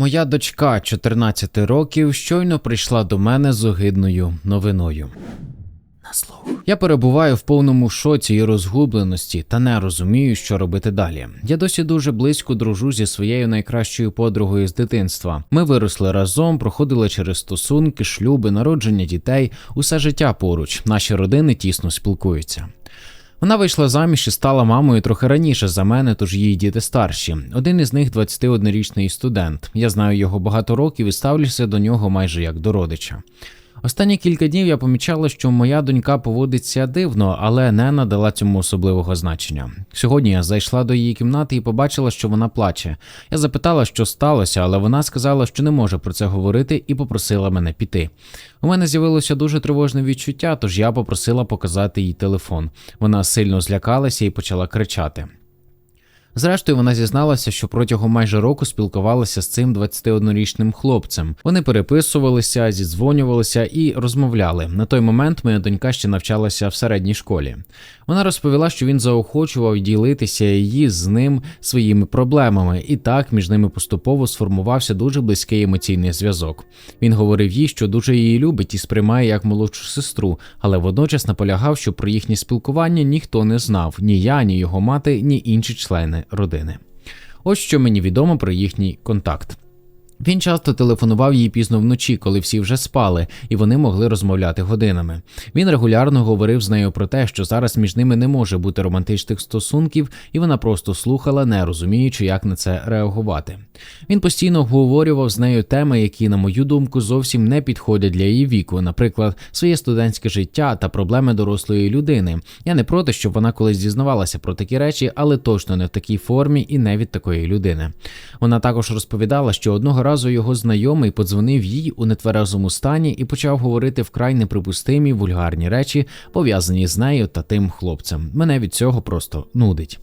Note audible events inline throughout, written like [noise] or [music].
Моя дочка 14 років щойно прийшла до мене з огидною новиною. На слух. Я перебуваю в повному шоці і розгубленості та не розумію, що робити далі. Я досі дуже близько дружу зі своєю найкращою подругою з дитинства. Ми виросли разом, проходили через стосунки, шлюби, народження дітей, усе життя поруч. Наші родини тісно спілкуються. Вона вийшла заміж і стала мамою трохи раніше за мене, тож її діти старші. Один із них 21-річний студент. Я знаю його багато років і ставлюся до нього майже як до родича. Останні кілька днів я помічала, що моя донька поводиться дивно, але не надала цьому особливого значення. Сьогодні я зайшла до її кімнати і побачила, що вона плаче. Я запитала, що сталося, але вона сказала, що не може про це говорити, і попросила мене піти. У мене з'явилося дуже тривожне відчуття, тож я попросила показати їй телефон. Вона сильно злякалася і почала кричати. Зрештою, вона зізналася, що протягом майже року спілкувалася з цим 21-річним хлопцем. Вони переписувалися, зідзвонювалися і розмовляли. На той момент моя донька ще навчалася в середній школі. Вона розповіла, що він заохочував ділитися її з ним своїми проблемами, і так між ними поступово сформувався дуже близький емоційний зв'язок. Він говорив їй, що дуже її любить і сприймає як молодшу сестру, але водночас наполягав, що про їхнє спілкування ніхто не знав ні я, ні його мати, ні інші члени родини. Ось що мені відомо про їхній контакт. Він часто телефонував їй пізно вночі, коли всі вже спали, і вони могли розмовляти годинами. Він регулярно говорив з нею про те, що зараз між ними не може бути романтичних стосунків, і вона просто слухала, не розуміючи, як на це реагувати. Він постійно обговорював з нею теми, які, на мою думку, зовсім не підходять для її віку, наприклад, своє студентське життя та проблеми дорослої людини. Я не проти, щоб вона колись дізнавалася про такі речі, але точно не в такій формі і не від такої людини. Вона також розповідала, що одного разу його знайомий подзвонив їй у нетверезому стані і почав говорити вкрай неприпустимі вульгарні речі, пов'язані з нею та тим хлопцем. Мене від цього просто нудить.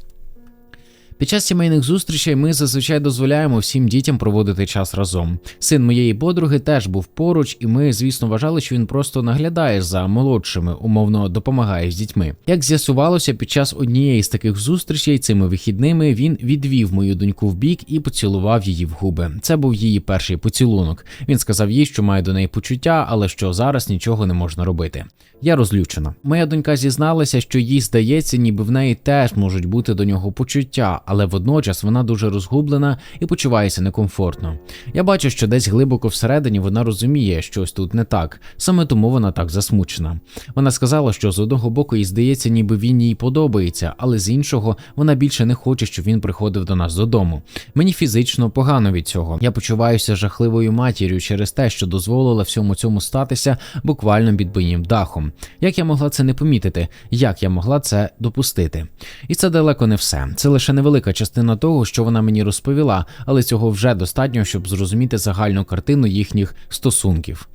Під час сімейних зустрічей ми зазвичай дозволяємо всім дітям проводити час разом. Син моєї подруги теж був поруч, і ми, звісно, вважали, що він просто наглядає за молодшими, умовно допомагає з дітьми. Як з'ясувалося, під час однієї з таких зустрічей цими вихідними він відвів мою доньку в бік і поцілував її в губи. Це був її перший поцілунок. Він сказав їй, що має до неї почуття, але що зараз нічого не можна робити. Я розлючена. Моя донька зізналася, що їй здається, ніби в неї теж можуть бути до нього почуття, але водночас вона дуже розгублена і почувається некомфортно. Я бачу, що десь глибоко всередині вона розуміє, що ось тут не так, саме тому вона так засмучена. Вона сказала, що з одного боку їй здається, ніби він їй подобається, але з іншого вона більше не хоче, щоб він приходив до нас додому. Мені фізично погано від цього. Я почуваюся жахливою матір'ю через те, що дозволила всьому цьому статися буквально під моїм дахом. Як я могла це не помітити? Як я могла це допустити? І це далеко не все. Це лише невелика частина того, що вона мені розповіла, але цього вже достатньо, щоб зрозуміти загальну картину їхніх стосунків.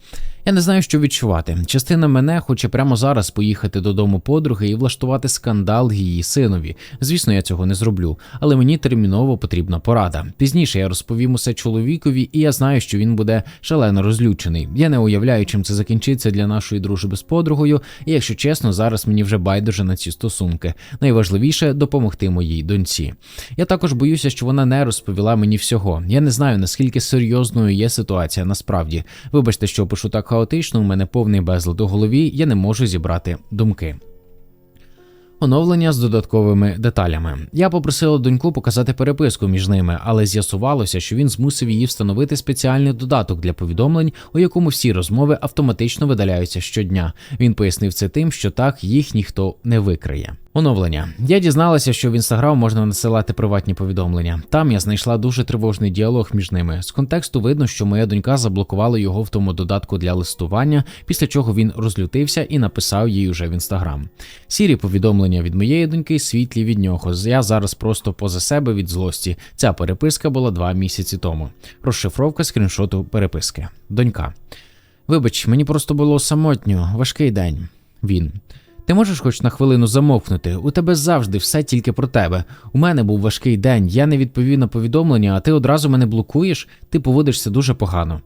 Я не знаю, що відчувати. Частина мене хоче прямо зараз поїхати додому подруги і влаштувати скандал її синові. Звісно, я цього не зроблю, але мені терміново потрібна порада. Пізніше я розповім усе чоловікові, і я знаю, що він буде шалено розлючений. Я не уявляю, чим це закінчиться для нашої дружби з подругою, і якщо чесно, зараз мені вже байдуже на ці стосунки. Найважливіше допомогти моїй доньці. Я також боюся, що вона не розповіла мені всього. Я не знаю наскільки серйозною є ситуація насправді. Вибачте, що пишу так хаотично, у мене повний безлад у голові, я не можу зібрати думки. Оновлення з додатковими деталями. Я попросила доньку показати переписку між ними, але з'ясувалося, що він змусив її встановити спеціальний додаток для повідомлень, у якому всі розмови автоматично видаляються щодня. Він пояснив це тим, що так їх ніхто не викриє. Оновлення. Я дізналася, що в інстаграм можна насилати приватні повідомлення. Там я знайшла дуже тривожний діалог між ними. З контексту видно, що моя донька заблокувала його в тому додатку для листування, після чого він розлютився і написав їй уже в інстаграм. Сірі повідомлення від моєї доньки, світлі від нього. Я зараз просто поза себе від злості. Ця переписка була два місяці тому. Розшифровка скріншоту переписки. Донька. Вибач, мені просто було самотньо, важкий день. Він. Ти можеш хоч на хвилину замовкнути? У тебе завжди все тільки про тебе. У мене був важкий день, я не відповів на повідомлення, а ти одразу мене блокуєш, ти поводишся дуже погано.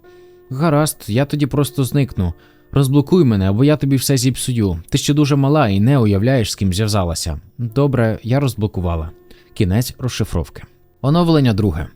Гаразд, я тоді просто зникну. Розблокуй мене, або я тобі все зіпсую. Ти ще дуже мала і не уявляєш, з ким зв'язалася. Добре, я розблокувала. Кінець розшифровки. Оновлення друге.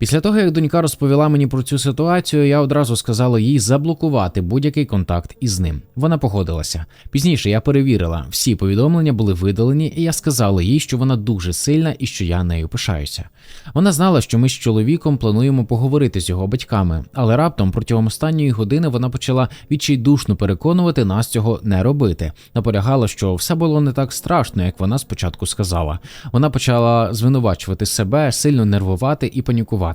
Після того, як донька розповіла мені про цю ситуацію, я одразу сказала їй заблокувати будь-який контакт із ним. Вона погодилася. Пізніше я перевірила, всі повідомлення були видалені, і я сказала їй, що вона дуже сильна і що я нею пишаюся. Вона знала, що ми з чоловіком плануємо поговорити з його батьками, але раптом протягом останньої години вона почала відчайдушно переконувати нас цього не робити. Наполягала, що все було не так страшно, як вона спочатку сказала. Вона почала звинувачувати себе, сильно нервувати і панікувати.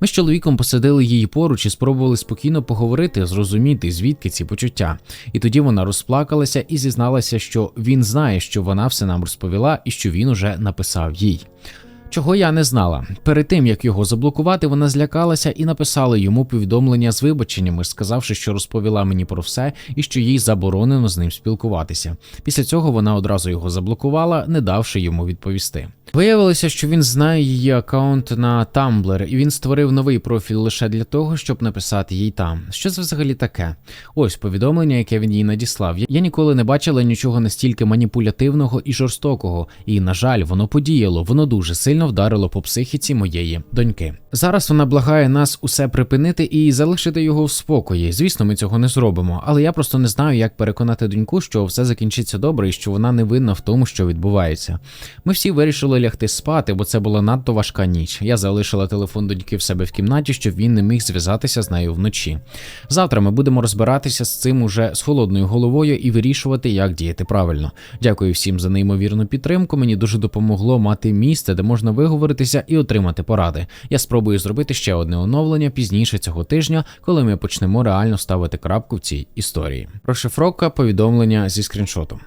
Ми з чоловіком посадили її поруч і спробували спокійно поговорити, зрозуміти, звідки ці почуття. І тоді вона розплакалася і зізналася, що він знає, що вона все нам розповіла і що він уже написав їй. Чого я не знала. Перед тим як його заблокувати, вона злякалася і написала йому повідомлення з вибаченнями, сказавши, що розповіла мені про все і що їй заборонено з ним спілкуватися. Після цього вона одразу його заблокувала, не давши йому відповісти. Виявилося, що він знає її аккаунт на Tumblr, і він створив новий профіль лише для того, щоб написати їй там. Що це взагалі таке? Ось повідомлення, яке він їй надіслав. Я ніколи не бачила нічого настільки маніпулятивного і жорстокого, і, на жаль, воно подіяло, воно дуже сильно вдарило по психіці моєї доньки. Зараз вона благає нас усе припинити і залишити його в спокої. Звісно, ми цього не зробимо, але я просто не знаю, як переконати доньку, що все закінчиться добре і що вона не винна в тому, що відбувається. Ми всі вирішили лягти спати, бо це була надто важка ніч. Я залишила телефон доньки в себе в кімнаті, щоб він не міг зв'язатися з нею вночі. Завтра ми будемо розбиратися з цим уже з холодною головою і вирішувати, як діяти правильно. Дякую всім за неймовірну підтримку. Мені дуже допомогло мати місце, де можна виговоритися і отримати поради. Я спробую зробити ще одне оновлення пізніше цього тижня, коли ми почнемо реально ставити крапку в цій історії. Розшифровка повідомлення зі скріншотом.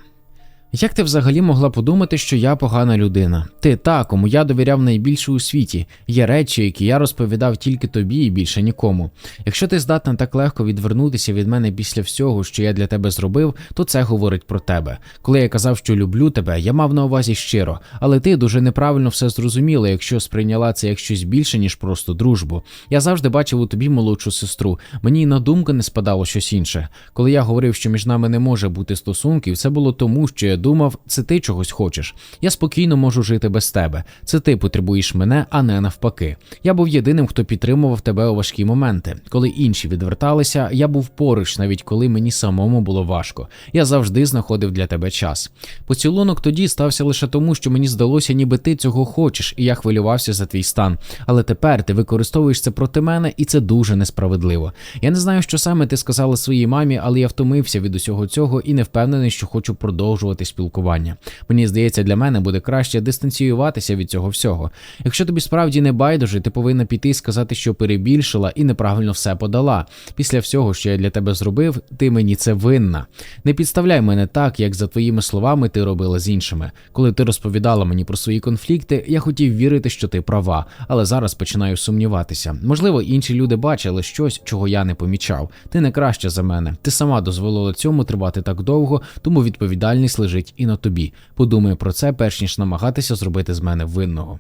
Як ти взагалі могла подумати, що я погана людина? Ти та, кому я довіряв найбільше у світі. Є речі, які я розповідав тільки тобі і більше нікому. Якщо ти здатна так легко відвернутися від мене після всього, що я для тебе зробив, то це говорить про тебе. Коли я казав, що люблю тебе, я мав на увазі щиро, але ти дуже неправильно все зрозуміла, якщо сприйняла це як щось більше, ніж просто дружбу. Я завжди бачив у тобі молодшу сестру. Мені й на думку не спадало щось інше. Коли я говорив, що між нами не може бути стосунків, це було тому, що я думав, це ти чогось хочеш. Я спокійно можу жити без тебе. Це ти потребуєш мене, а не навпаки. Я був єдиним, хто підтримував тебе у важкі моменти. Коли інші відверталися, я був поруч, навіть коли мені самому було важко. Я завжди знаходив для тебе час. Поцілунок тоді стався лише тому, що мені здалося, ніби ти цього хочеш, і я хвилювався за твій стан. Але тепер ти використовуєш це проти мене, і це дуже несправедливо. Я не знаю, що саме ти сказала своїй мамі, але я втомився від усього цього і не впевнений, що хочу продовжувати спілкування. Мені здається, для мене буде краще дистанціюватися від цього всього. Якщо тобі справді не байдуже, ти повинна піти і сказати, що перебільшила і неправильно все подала. Після всього, що я для тебе зробив, ти мені це винна. Не підставляй мене так, як за твоїми словами ти робила з іншими. Коли ти розповідала мені про свої конфлікти, я хотів вірити, що ти права, але зараз починаю сумніватися. Можливо, інші люди бачили щось, чого я не помічав. Ти не краще за мене. Ти сама дозволила цьому тривати так довго, тому відповідальність лежить і на тобі. Подумай про це, перш ніж намагатися зробити з мене винного.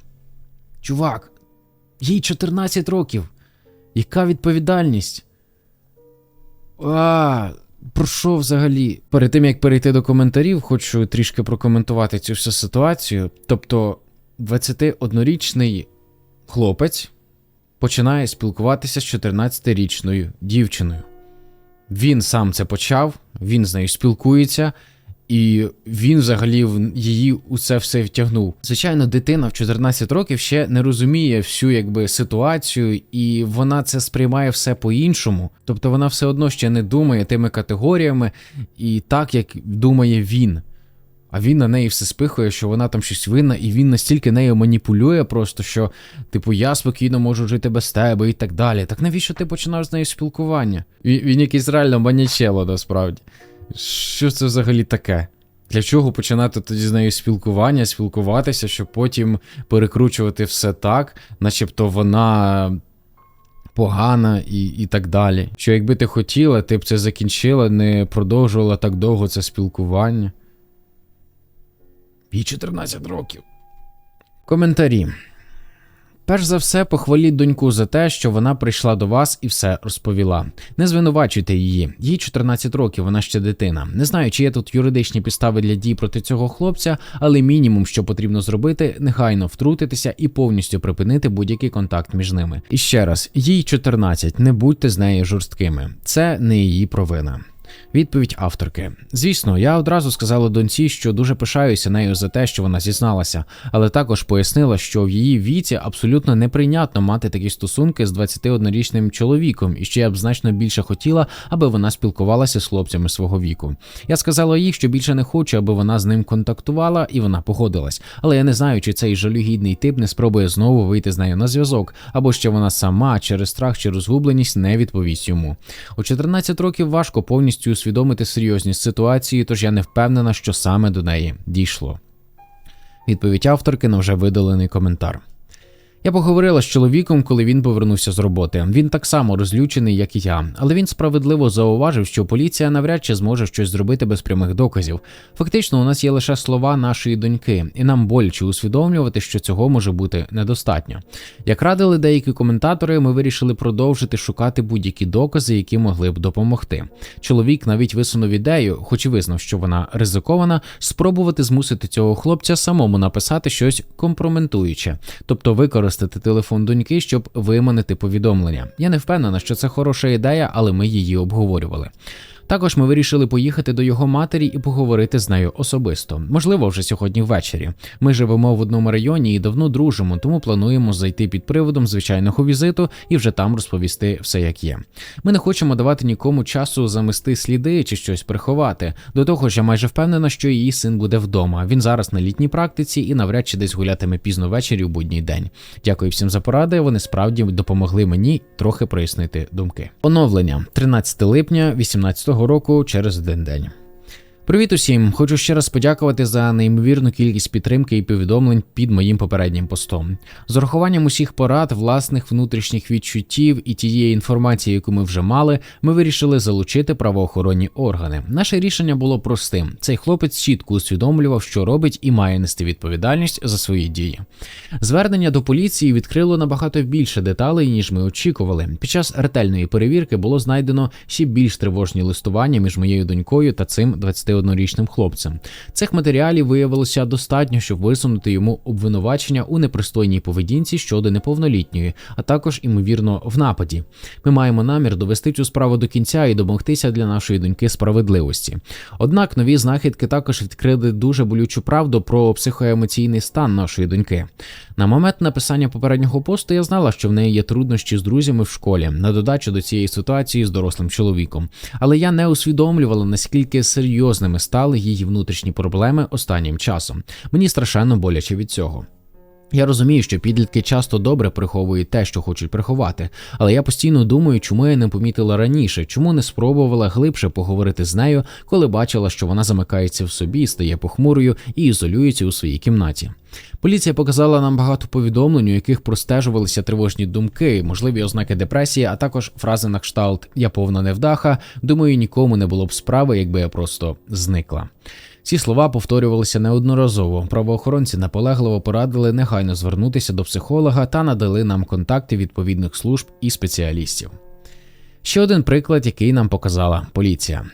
Чувак, їй 14 років. Яка відповідальність? А, про що взагалі? Перед тим як перейти до коментарів, хочу трішки прокоментувати цю всю ситуацію. Тобто, 21-річний хлопець починає спілкуватися з 14-річною дівчиною. Він сам це почав, він з нею спілкується, і він взагалі її у це все втягнув. Звичайно, дитина в 14 років ще не розуміє всю якби ситуацію, і вона це сприймає все по-іншому. Тобто вона все одно ще не думає тими категоріями і так, як думає він. А він на неї все спихує, що вона там щось винна, і він настільки нею маніпулює, просто що, типу, я спокійно можу жити без тебе і так далі. Так навіщо ти починаєш з нею спілкування? Він, він якийсь реально манячело, насправді. Що це взагалі таке? Для чого починати тоді з нею спілкування, спілкуватися, щоб потім перекручувати все так, начебто вона погана і, і так далі. Що якби ти хотіла, ти б це закінчила, не продовжувала так довго це спілкування. Їй 14 років. Коментарі. Перш за все, похваліть доньку за те, що вона прийшла до вас і все розповіла. Не звинувачуйте її. Їй 14 років, вона ще дитина. Не знаю, чи є тут юридичні підстави для дій проти цього хлопця, але мінімум, що потрібно зробити, негайно втрутитися і повністю припинити будь-який контакт між ними. І ще раз, їй 14, не будьте з нею жорсткими. Це не її провина. Відповідь авторки: звісно, я одразу сказала доньці, що дуже пишаюся нею за те, що вона зізналася, але також пояснила, що в її віці абсолютно неприйнятно мати такі стосунки з 21-річним чоловіком, і що я б значно більше хотіла, аби вона спілкувалася з хлопцями свого віку. Я сказала їй, що більше не хочу, аби вона з ним контактувала, і вона погодилась. Але я не знаю, чи цей жалюгідний тип не спробує знову вийти з нею на зв'язок, або що вона сама через страх чи розгубленість не відповість йому. У 14 років важко повністю повністю усвідомити серйозність ситуації, тож я не впевнена, що саме до неї дійшло. Відповідь авторки на вже видалений коментар. Я поговорила з чоловіком, коли він повернувся з роботи. Він так само розлючений, як і я, але він справедливо зауважив, що поліція навряд чи зможе щось зробити без прямих доказів. Фактично, у нас є лише слова нашої доньки, і нам боляче усвідомлювати, що цього може бути недостатньо. Як радили деякі коментатори, ми вирішили продовжити шукати будь-які докази, які могли б допомогти. Чоловік навіть висунув ідею, хоч і визнав, що вона ризикована, спробувати змусити цього хлопця самому написати щось компрометуюче, тобто використати використати телефон доньки, щоб виманити повідомлення. Я не впевнена, що це хороша ідея, але ми її обговорювали. Також ми вирішили поїхати до його матері і поговорити з нею особисто. Можливо, вже сьогодні ввечері. Ми живемо в одному районі і давно дружимо, тому плануємо зайти під приводом звичайного візиту і вже там розповісти все, як є. Ми не хочемо давати нікому часу замести сліди чи щось приховати. До того ж, я майже впевнена, що її син буде вдома. Він зараз на літній практиці і навряд чи десь гулятиме пізно ввечері в будній день. Дякую всім за поради. Вони справді допомогли мені трохи прояснити думки. Оновлення 13 липня 18 року через один день. Привіт усім! Хочу ще раз подякувати за неймовірну кількість підтримки і повідомлень під моїм попереднім постом. З урахуванням усіх порад, власних внутрішніх відчуттів і тієї інформації, яку ми вже мали, ми вирішили залучити правоохоронні органи. Наше рішення було простим: цей хлопець чітко усвідомлював, що робить, і має нести відповідальність за свої дії. Звернення до поліції відкрило набагато більше деталей, ніж ми очікували. Під час ретельної перевірки було знайдено ще більш тривожні листування між моєю донькою та цим 20 21-річним хлопцем. Цих матеріалів виявилося достатньо, щоб висунути йому обвинувачення у непристойній поведінці щодо неповнолітньої, а також, ймовірно, в нападі. Ми маємо намір довести цю справу до кінця і домогтися для нашої доньки справедливості. Однак нові знахідки також відкрили дуже болючу правду про психоемоційний стан нашої доньки. На момент написання попереднього посту я знала, що в неї є труднощі з друзями в школі на додачу до цієї ситуації з дорослим чоловіком. Але я не усвідомлювала наскільки серйозними стали її внутрішні проблеми останнім часом. Мені страшенно боляче від цього. Я розумію, що підлітки часто добре приховують те, що хочуть приховати, але я постійно думаю, чому я не помітила раніше, чому не спробувала глибше поговорити з нею, коли бачила, що вона замикається в собі, стає похмурою і ізолюється у своїй кімнаті. Поліція показала нам багато повідомлень, у яких простежувалися тривожні думки, можливі ознаки депресії, а також фрази на кшталт Я повна невдаха. Думаю, нікому не було б справи, якби я просто зникла. Ці слова повторювалися неодноразово. Правоохоронці наполегливо порадили негайно звернутися до психолога та надали нам контакти відповідних служб і спеціалістів. Ще один приклад, який нам показала поліція.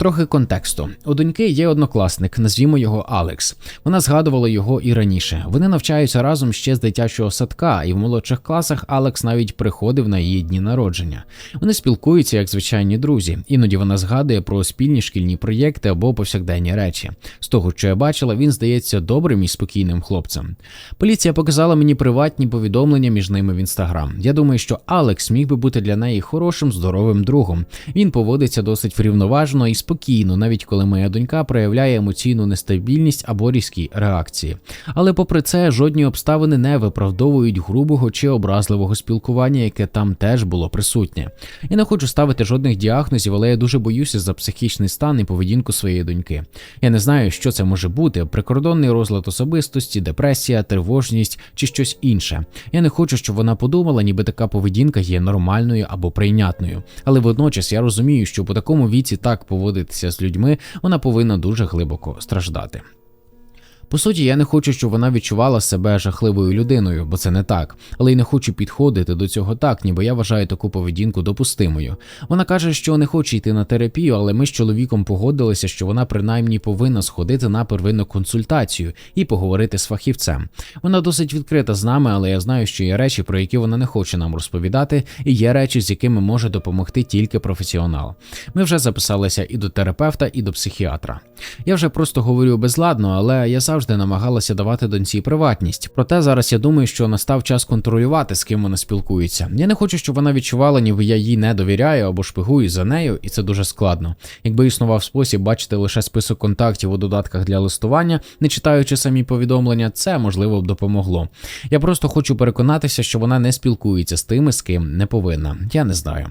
Трохи контексту. У доньки є однокласник, назвімо його Алекс. Вона згадувала його і раніше. Вони навчаються разом ще з дитячого садка, і в молодших класах Алекс навіть приходив на її дні народження. Вони спілкуються як звичайні друзі. Іноді вона згадує про спільні шкільні проєкти або повсякденні речі. З того, що я бачила, він здається добрим і спокійним хлопцем. Поліція показала мені приватні повідомлення між ними в інстаграм. Я думаю, що Алекс міг би бути для неї хорошим, здоровим другом. Він поводиться досить врівноважено і спокійно, навіть коли моя донька проявляє емоційну нестабільність або різкі реакції. Але, попри це, жодні обставини не виправдовують грубого чи образливого спілкування, яке там теж було присутнє. Я не хочу ставити жодних діагнозів, але я дуже боюся за психічний стан і поведінку своєї доньки. Я не знаю, що це може бути: прикордонний розлад особистості, депресія, тривожність чи щось інше. Я не хочу, щоб вона подумала, ніби така поведінка є нормальною або прийнятною. Але водночас я розумію, що по такому віці так поводити поводитися з людьми, вона повинна дуже глибоко страждати. По суті, я не хочу, щоб вона відчувала себе жахливою людиною, бо це не так. Але й не хочу підходити до цього так, ніби я вважаю таку поведінку допустимою. Вона каже, що не хоче йти на терапію, але ми з чоловіком погодилися, що вона принаймні повинна сходити на первинну консультацію і поговорити з фахівцем. Вона досить відкрита з нами, але я знаю, що є речі, про які вона не хоче нам розповідати, і є речі, з якими може допомогти тільки професіонал. Ми вже записалися і до терапевта, і до психіатра. Я вже просто говорю безладно, але я завжди намагалася давати доньці приватність. Проте зараз я думаю, що настав час контролювати, з ким вона спілкується. Я не хочу, щоб вона відчувала, ніби я їй не довіряю або шпигую за нею, і це дуже складно. Якби існував спосіб бачити лише список контактів у додатках для листування, не читаючи самі повідомлення, це можливо б допомогло. Я просто хочу переконатися, що вона не спілкується з тими, з ким не повинна. Я не знаю.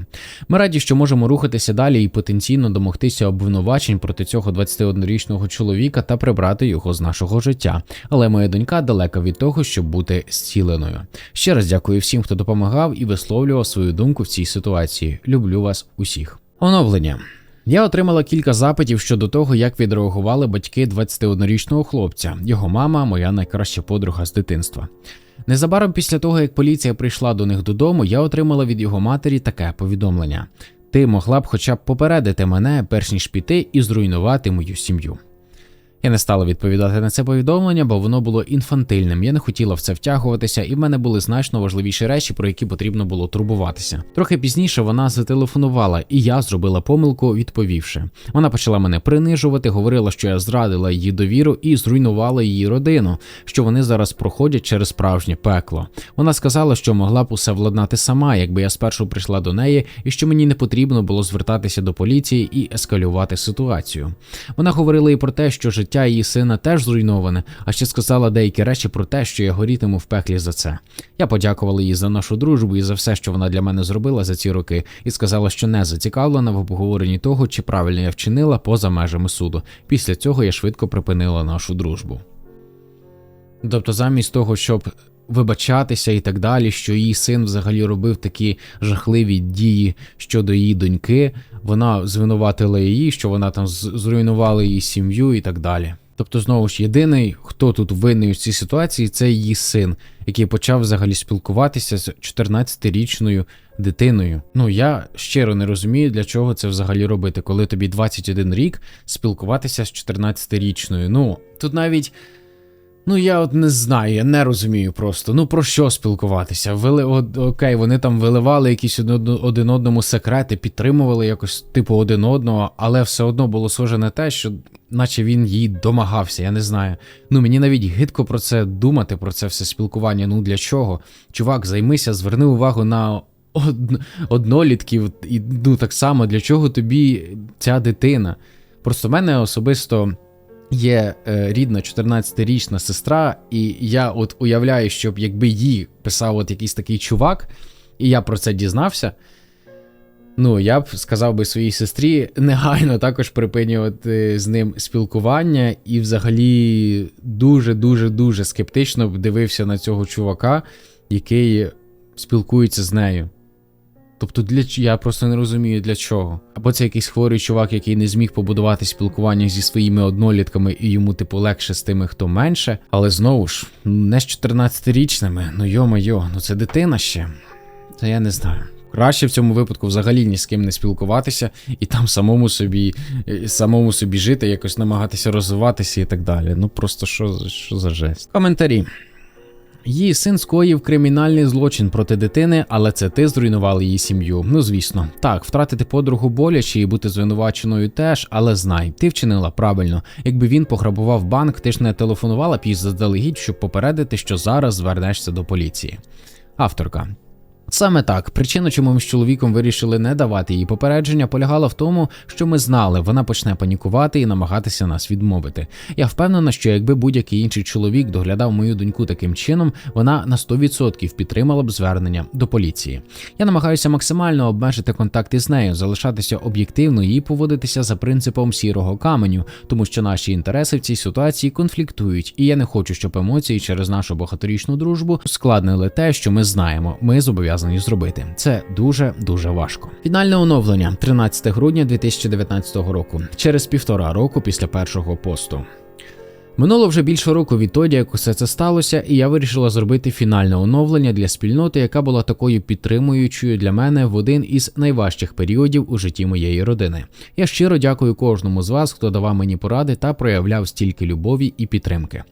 Ми раді, що можемо рухатися далі і потенційно домогтися обвинувачень проти цього 21-річного чоловіка та прибрати його з нашого життя. Але моя донька далека від того, щоб бути зціленою. Ще раз дякую всім, хто допомагав і висловлював свою думку в цій ситуації. Люблю вас усіх. Оновлення. Я отримала кілька запитів щодо того, як відреагували батьки 21-річного хлопця, його мама, моя найкраща подруга з дитинства. Незабаром після того, як поліція прийшла до них додому, я отримала від його матері таке повідомлення: ти могла б хоча б попередити мене, перш ніж піти і зруйнувати мою сім'ю. Я не стала відповідати на це повідомлення, бо воно було інфантильним. Я не хотіла в це втягуватися, і в мене були значно важливіші речі, про які потрібно було турбуватися. Трохи пізніше вона зателефонувала, і я зробила помилку, відповівши. Вона почала мене принижувати, говорила, що я зрадила її довіру і зруйнувала її родину, що вони зараз проходять через справжнє пекло. Вона сказала, що могла б усе владнати сама, якби я спершу прийшла до неї, і що мені не потрібно було звертатися до поліції і ескалювати ситуацію. Вона говорила і про те, що життя життя її сина теж зруйноване, а ще сказала деякі речі про те, що я горітиму в пеклі за це. Я подякувала їй за нашу дружбу і за все, що вона для мене зробила за ці роки, і сказала, що не зацікавлена в обговоренні того, чи правильно я вчинила поза межами суду. Після цього я швидко припинила нашу дружбу. Тобто, замість того, щоб вибачатися і так далі, що її син взагалі робив такі жахливі дії щодо її доньки, вона звинуватила її, що вона там зруйнувала її сім'ю і так далі. Тобто, знову ж єдиний, хто тут винний у цій ситуації, це її син, який почав взагалі спілкуватися з 14-річною дитиною. Ну я щиро не розумію, для чого це взагалі робити, коли тобі 21 рік спілкуватися з 14-річною. Ну тут навіть. Ну, я от не знаю, я не розумію просто. Ну про що спілкуватися? Вели, о, окей, вони там виливали якісь один одному секрети, підтримували якось типу один одного, але все одно було схоже на те, що наче він їй домагався, я не знаю. Ну мені навіть гидко про це думати, про це все спілкування. Ну для чого? Чувак, займися, зверни увагу на од... однолітків, і ну так само для чого тобі ця дитина? Просто мене особисто. Є е, рідна 14-річна сестра, і я от уявляю, щоб якби їй писав от якийсь такий чувак, і я про це дізнався. Ну, я б сказав би своїй сестрі негайно також припинювати з ним спілкування, і взагалі дуже-дуже дуже скептично б дивився на цього чувака, який спілкується з нею. Тобто для я просто не розумію для чого. Або це якийсь хворий чувак, який не зміг побудувати спілкування зі своїми однолітками, і йому, типу, легше з тими, хто менше. Але знову ж, не з 14-річними, ну йо-майо, ну це дитина ще. Це я не знаю. Краще в цьому випадку взагалі ні з ким не спілкуватися і там самому собі е, самому собі жити, якось намагатися розвиватися і так далі. Ну просто що, що за жесть. Коментарі. Її син скоїв кримінальний злочин проти дитини, але це ти зруйнувала її сім'ю. Ну звісно, так, втратити подругу боляче і бути звинуваченою теж, але знай, ти вчинила правильно. Якби він пограбував банк, ти ж не телефонувала б їй заздалегідь, щоб попередити, що зараз звернешся до поліції. Авторка. Саме так, причина, чому ми з чоловіком вирішили не давати їй попередження, полягала в тому, що ми знали, вона почне панікувати і намагатися нас відмовити. Я впевнена, що якби будь-який інший чоловік доглядав мою доньку таким чином, вона на 100% підтримала б звернення до поліції. Я намагаюся максимально обмежити контакти з нею, залишатися об'єктивною і поводитися за принципом сірого каменю, тому що наші інтереси в цій ситуації конфліктують, і я не хочу, щоб емоції через нашу багаторічну дружбу складнили те, що ми знаємо. Ми зобов'язані зобов'язані зробити. Це дуже дуже важко. Фінальне оновлення 13 грудня 2019 року, через півтора року після першого посту. Минуло вже більше року відтоді, як усе це сталося, і я вирішила зробити фінальне оновлення для спільноти, яка була такою підтримуючою для мене в один із найважчих періодів у житті моєї родини. Я щиро дякую кожному з вас, хто давав мені поради та проявляв стільки любові і підтримки.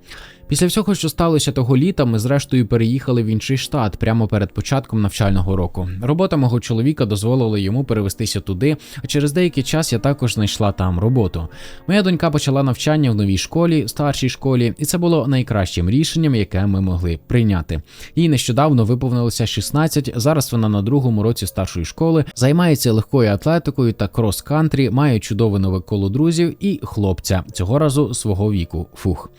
Після всього, що сталося того літа, ми зрештою переїхали в інший штат прямо перед початком навчального року. Робота мого чоловіка дозволила йому перевестися туди, а через деякий час я також знайшла там роботу. Моя донька почала навчання в новій школі, старшій школі, і це було найкращим рішенням, яке ми могли прийняти. Їй нещодавно виповнилося 16, Зараз вона на другому році старшої школи займається легкою атлетикою та крос-кантрі, має чудове нове коло друзів і хлопця цього разу свого віку. Фух.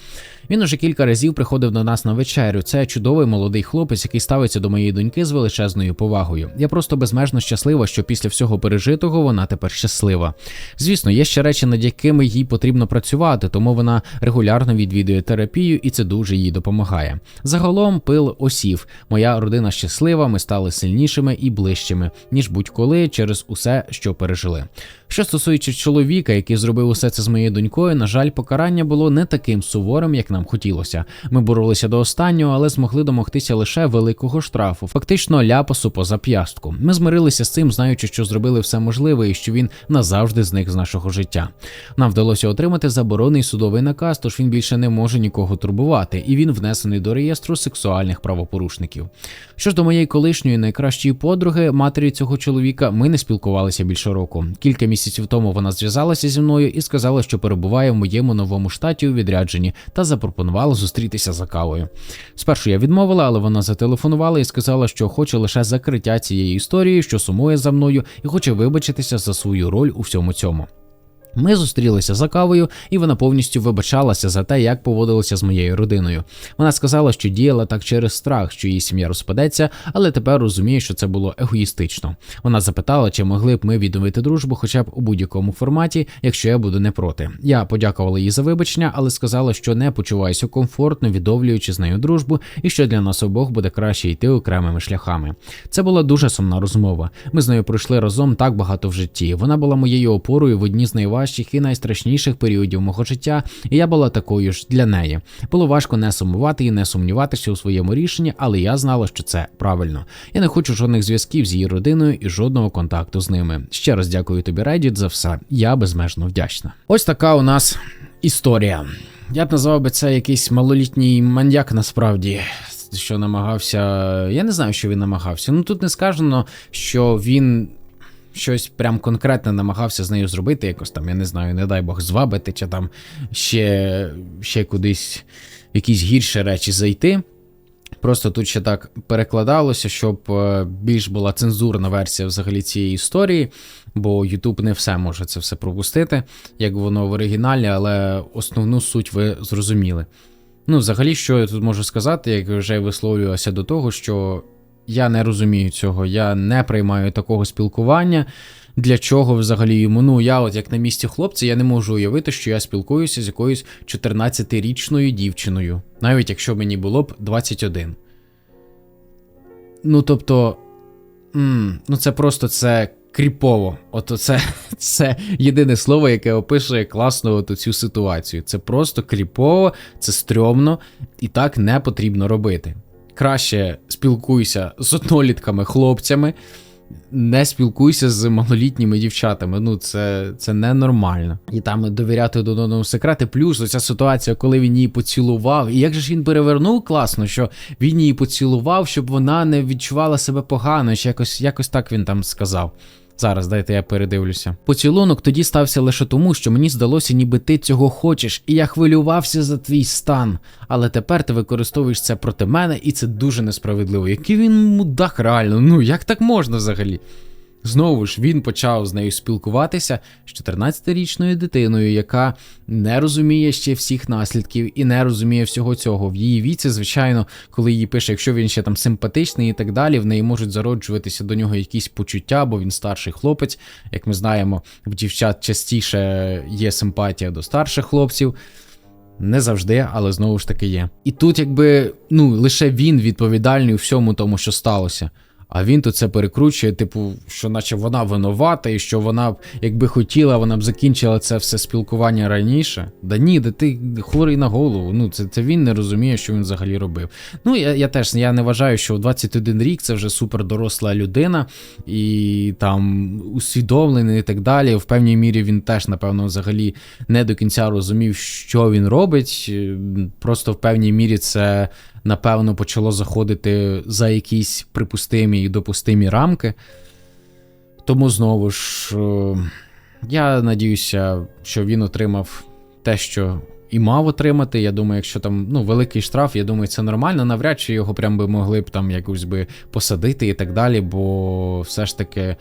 Він уже кілька разів приходив до нас на вечерю. Це чудовий молодий хлопець, який ставиться до моєї доньки з величезною повагою. Я просто безмежно щаслива, що після всього пережитого вона тепер щаслива. Звісно, є ще речі, над якими їй потрібно працювати, тому вона регулярно відвідує терапію, і це дуже їй допомагає. Загалом пил осів. Моя родина щаслива, ми стали сильнішими і ближчими, ніж будь-коли через усе, що пережили. Що стосується чоловіка, який зробив усе це з моєю донькою, на жаль, покарання було не таким суворим, як нам хотілося. Ми боролися до останнього, але змогли домогтися лише великого штрафу, фактично ляпасу по зап'ястку. Ми змирилися з цим, знаючи, що зробили все можливе і що він назавжди зник з нашого життя. Нам вдалося отримати заборонний судовий наказ, тож він більше не може нікого турбувати, і він внесений до реєстру сексуальних правопорушників. Що ж до моєї колишньої найкращої подруги, матері цього чоловіка, ми не спілкувалися більше року. Кілька місяців тому вона зв'язалася зі мною і сказала, що перебуває в моєму новому штаті у відрядженні та запропонувала зустрітися за кавою. Спершу я відмовила, але вона зателефонувала і сказала, що хоче лише закриття цієї історії, що сумує за мною, і хоче вибачитися за свою роль у всьому цьому. Ми зустрілися за кавою, і вона повністю вибачалася за те, як поводилася з моєю родиною. Вона сказала, що діяла так через страх, що її сім'я розпадеться, але тепер розуміє, що це було егоїстично. Вона запитала, чи могли б ми відновити дружбу, хоча б у будь-якому форматі, якщо я буду не проти. Я подякувала їй за вибачення, але сказала, що не почуваюся комфортно, відновлюючи з нею дружбу, і що для нас обох буде краще йти окремими шляхами. Це була дуже сумна розмова. Ми з нею пройшли разом так багато в житті. Вона була моєю опорою в одній з найважчих найважчих і найстрашніших періодів мого життя, і я була такою ж для неї. Було важко не сумувати і не сумніватися у своєму рішенні, але я знала, що це правильно. Я не хочу жодних зв'язків з її родиною і жодного контакту з ними. Ще раз дякую тобі, Reddit, за все. Я безмежно вдячна. Ось така у нас історія. Я б назвав би це якийсь малолітній маньяк насправді. Що намагався, я не знаю, що він намагався. Ну тут не сказано, що він щось прям конкретне намагався з нею зробити, якось там, я не знаю, не дай Бог, звабити, чи там ще, ще кудись якісь гірші речі зайти. Просто тут ще так перекладалося, щоб е, більш була цензурна версія взагалі цієї історії, бо YouTube не все може це все пропустити, як воно в оригіналі, але основну суть ви зрозуміли. Ну, взагалі, що я тут можу сказати, як вже висловлювався до того, що я не розумію цього, я не приймаю такого спілкування. Для чого взагалі йому? Ну, я, от як на місці хлопця, я не можу уявити, що я спілкуюся з якоюсь 14-річною дівчиною, навіть якщо мені було б 21. Ну, тобто, м ну це просто це кріпово. От це, [laughs] це єдине слово, яке описує класно от цю ситуацію. Це просто кріпово, це стрьомно, і так не потрібно робити краще спілкуйся з однолітками хлопцями, не спілкуйся з малолітніми дівчатами. Ну, це це ненормально. І там довіряти до одному секрети. Плюс оця ситуація, коли він її поцілував. І як же ж він перевернув класно, що він її поцілував, щоб вона не відчувала себе погано, чи якось, якось так він там сказав. Зараз дайте я передивлюся. Поцілунок тоді стався лише тому, що мені здалося, ніби ти цього хочеш, і я хвилювався за твій стан. Але тепер ти використовуєш це проти мене, і це дуже несправедливо. Який він мудак реально? Ну як так можна взагалі? Знову ж він почав з нею спілкуватися з 14-річною дитиною, яка не розуміє ще всіх наслідків і не розуміє всього цього. В її віці, звичайно, коли їй пише, якщо він ще там симпатичний і так далі, в неї можуть зароджуватися до нього якісь почуття, бо він старший хлопець. Як ми знаємо, в дівчат частіше є симпатія до старших хлопців. Не завжди, але знову ж таки є. І тут, якби ну лише він відповідальний у всьому тому, що сталося. А він тут це перекручує, типу, що наче вона винувата, і що вона б, якби хотіла, вона б закінчила це все спілкування раніше. Да ні, да ти хворий на голову. Ну, це, це він не розуміє, що він взагалі робив. Ну, я, я теж я не вважаю, що в 21 рік це вже супер доросла людина, і там усвідомлений і так далі. В певній мірі він теж, напевно, взагалі не до кінця розумів, що він робить. Просто в певній мірі це, напевно, почало заходити за якісь припустимі і допустимі рамки. Тому знову ж, е, я надіюся, що він отримав те, що і мав отримати. Я думаю, якщо там ну, великий штраф, я думаю, це нормально. Навряд чи його прям би могли б там якось би посадити і так далі, бо все ж таки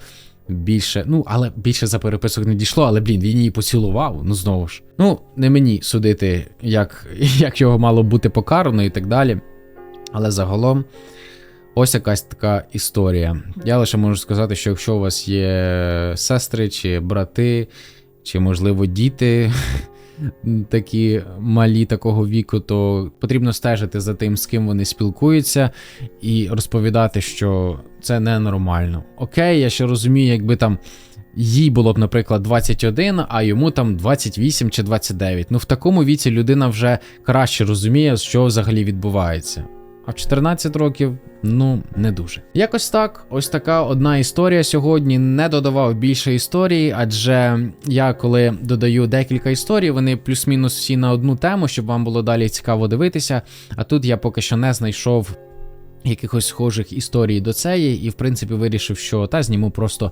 більше, ну, але більше за переписок не дійшло, але блін, він її поцілував. Ну знову ж. Ну, не мені судити, як, [laughs] як його мало бути покарано і так далі. Але загалом. Ось якась така історія. Я лише можу сказати, що якщо у вас є сестри чи брати, чи, можливо, діти [laughs] такі малі такого віку, то потрібно стежити за тим, з ким вони спілкуються, і розповідати, що це ненормально. Окей, я ще розумію, якби там. Їй було б, наприклад, 21, а йому там 28 чи 29. Ну в такому віці людина вже краще розуміє, що взагалі відбувається. А в 14 років, ну, не дуже. Якось так, ось така одна історія сьогодні. Не додавав більше історії, адже я коли додаю декілька історій, вони плюс-мінус всі на одну тему, щоб вам було далі цікаво дивитися. А тут я поки що не знайшов. Якихось схожих історій до цієї, і в принципі вирішив, що та зніму просто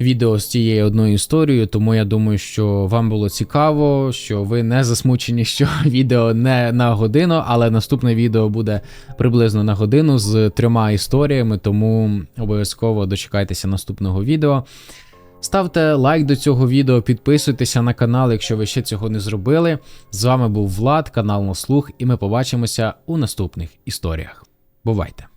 відео з цією одною історією, тому я думаю, що вам було цікаво, що ви не засмучені, що [laughs] відео не на годину, але наступне відео буде приблизно на годину з трьома історіями, тому обов'язково дочекайтеся наступного відео. Ставте лайк до цього відео, підписуйтеся на канал, якщо ви ще цього не зробили. З вами був Влад, канал на слух, і ми побачимося у наступних історіях. Бувайте!